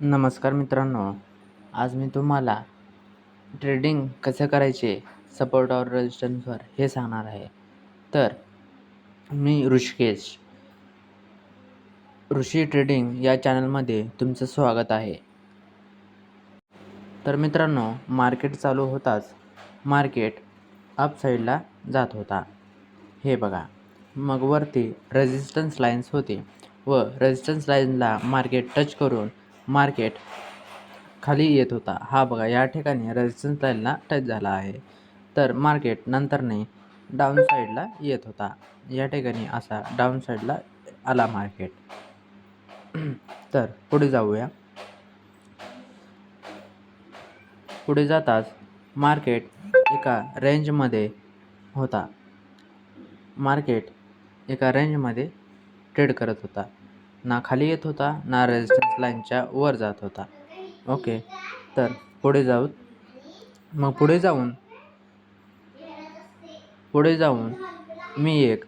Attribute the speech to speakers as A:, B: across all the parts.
A: नमस्कार मित्रांनो आज मी तुम्हाला ट्रेडिंग कसं करायचे सपोर्ट और रेजिस्टन्सवर हे सांगणार आहे. तर मी ऋषिकेश ऋषी ट्रेडिंग या चॅनलमध्ये तुमचं स्वागत आहे. तर मित्रांनो मार्केट चालू होताच मार्केट अप साईडला जात होता. हे बघा मग वरती रेजिस्टन्स लाईन्स होती व रेजिस्टन्स लाईनला मार्केट टच करून मार्केट खाली येत होता. हा बघा या ठिकाणी रेजिस्टन्स लाईनला टच झाला आहे. तर मार्केट नंतरने डाऊन साईडला येत होता. या ठिकाणी असा डाऊन साईडला आला मार्केट तर पुढे जाऊया. पुढे जाताच मार्केट एका रेंजमध्ये होता. मार्केट एका रेंजमध्ये ट्रेड करत होता. ना खाली येत होता ना रेजिस्टन्स लाईनच्या वर जात होता. ओके तर पुढे जाऊ. मग पुढे जाऊन पुढे जाऊन मी एक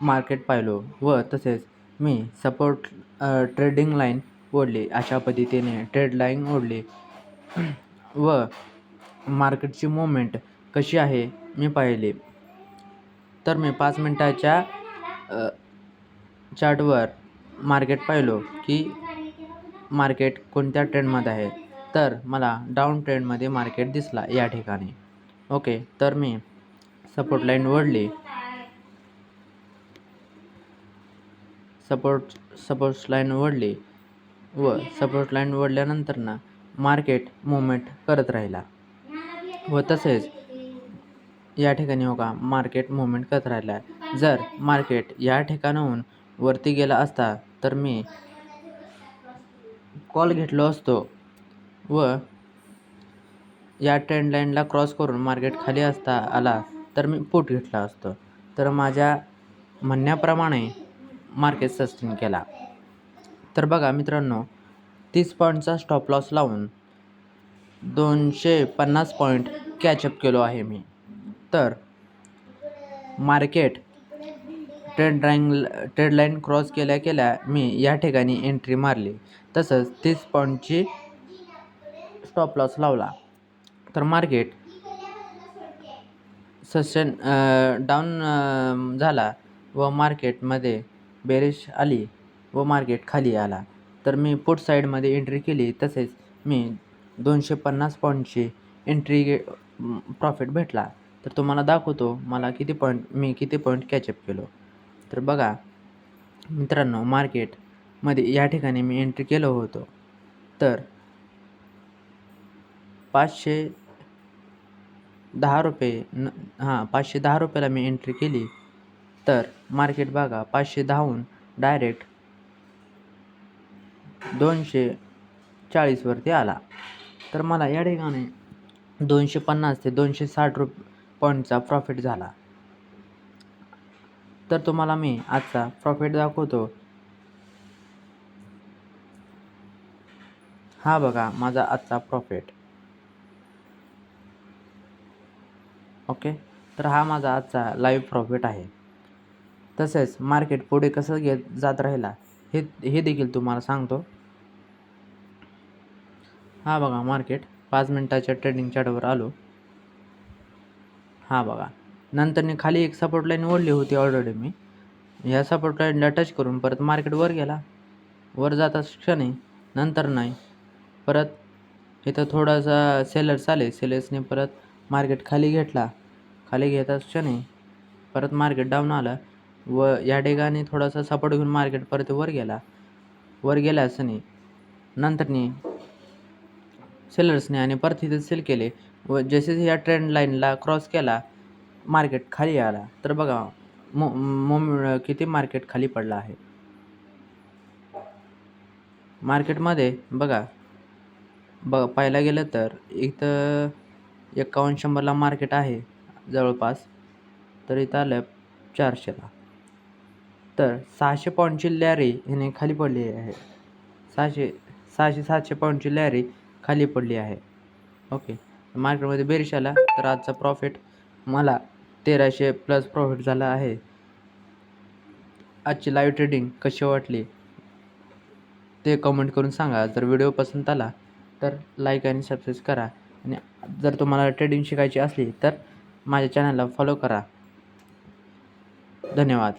A: मार्केट पाहिलो व तसेच मी सपोर्ट ट्रेडिंग लाईन ओढली. अशा पद्धतीने ट्रेड लाईन ओढली. व मार्केटची मुवमेंट कशी आहे मी पाहिली. तर मी पाच मिनटाच्या चार्टवर मार्केट पाहिलो की मार्केट कोणत्या ट्रेंडमध्ये आहे तर मला डाऊन ट्रेंडमध्ये मार्केट दिसला या ठिकाणी. ओके तर मी सपोर्ट लाईन वडली सपोर्ट सपोर्ट लाईन वडली व सपोर्ट लाईन वडल्यानंतर ना मार्केट मुवमेंट करत राहिला. व तसेच या ठिकाणी हो का मार्केट मुवमेंट करत राहिला. जर मार्केट या ठिकाणाहून वरती गेला असता तर मी कॉल घेतलो असतो व या ट्रेंड लाईनला क्रॉस करून मार्केट खाली असता आला तर मी पोट घेतला असतो. तर माझ्या म्हणण्याप्रमाणे मार्केट सस्टेन केला. तर बघा मित्रांनो तीस पॉईंटचा स्टॉप लॉस लावून दोनशे पन्नास पॉईंट कॅचअप केलो आहे मी. तर market trade line trade line cross केल्या केल्या मी या ठिकाणी एंट्री मारली. तसंच तीस पॉईंटची स्टॉप लॉस लावला. तर मार्केट सस्टेन डाऊन झाला व मार्केटमध्ये बेरिश आली व मार्केट खाली आला. तर मी पुट साईडमध्ये एंट्री केली. तसेच मी दोनशे पन्नास पॉईंटची एंट्री गे प्रॉफिट भेटला. तर तुम्हाला दाखवतो मला किती पॉईंट मी किती पॉईंट कॅचअप केलो. तर बघा मित्रांनो मार्केटमध्ये या ठिकाणी मी एंट्री केलं होतो. तर पाचशे दहा रुपये न हां पाचशे दहा रुपयाला मी एंट्री केली. तर मार्केट बघा पाचशे दहाहून डायरेक्ट दोनशे चाळीसवरती आला. तर मला या ठिकाणी दोनशे पन्नास ते दोनशे साठ रुप पॉईंटचा प्रॉफिट झाला. तर तुम्हाला मी आजचा प्रॉफिट दाखवतो. हा बघा माझा आजचा प्रॉफिट ओके तर हा माझा आजचा लाईव्ह प्रॉफिट आहे. तसेच मार्केट पुढे कसं घेत जात राहिला हे हे देखील तुम्हाला सांगतो. हा बघा मार्केट पाच मिनटाच्या ट्रेडिंग चार्टवर आलो. हा बघा. नंतरनी खाली एक सपोर्ट लाईन ओढली होती ऑलरेडी मी. ह्या सपोर्ट लाईनला टच करून परत मार्केट वर गेला. वर जाता क्षणी नंतर नाही. परत इथं थोडासा सेलर्स आले. सेलर्सने परत मार्केट खाली घेतला. खाली घेताच क्षणी परत मार्केट डाऊन आलं. व या ठिकाणी थोडासा सपोर्ट घेऊन मार्केट परत वर गेला. वर गेला क्षणी नंतरनी सेलर्सने आणि परत इथे सेल केले. व जसे या ट्रेंड लाईनला क्रॉस केला मार्केट खाली आला. तर बघा मो मो किती मार्केट खाली पडला आहे? मार्केटमध्ये बघा ब पाहायला गेलं तर इथं एकावन्न शंभरला मार्केट आहे जवळपास. तर इथं आलं चारशेला. तर सहाशे पाऊंडची लॅरी ह्याने खाली पडली आहे. सहाशे सहाशे सातशे पाऊंडची लॅरी खाली पडली आहे. ओके. मार्केटमध्ये बेरिश आला तर आजचा प्रॉफिट मला तेराशे प्लस प्रॉफिट झाला आहे. आजची लाईव्ह ट्रेडिंग कशी वाटली? ते कमेंट करून सांगा. जर व्हिडिओ पसंत आला तर लाईक आणि सबस्क्राईब करा. आणि जर तुम्हाला ट्रेडिंग शिकायची असली तर माझ्या चॅनलला फॉलो करा. धन्यवाद.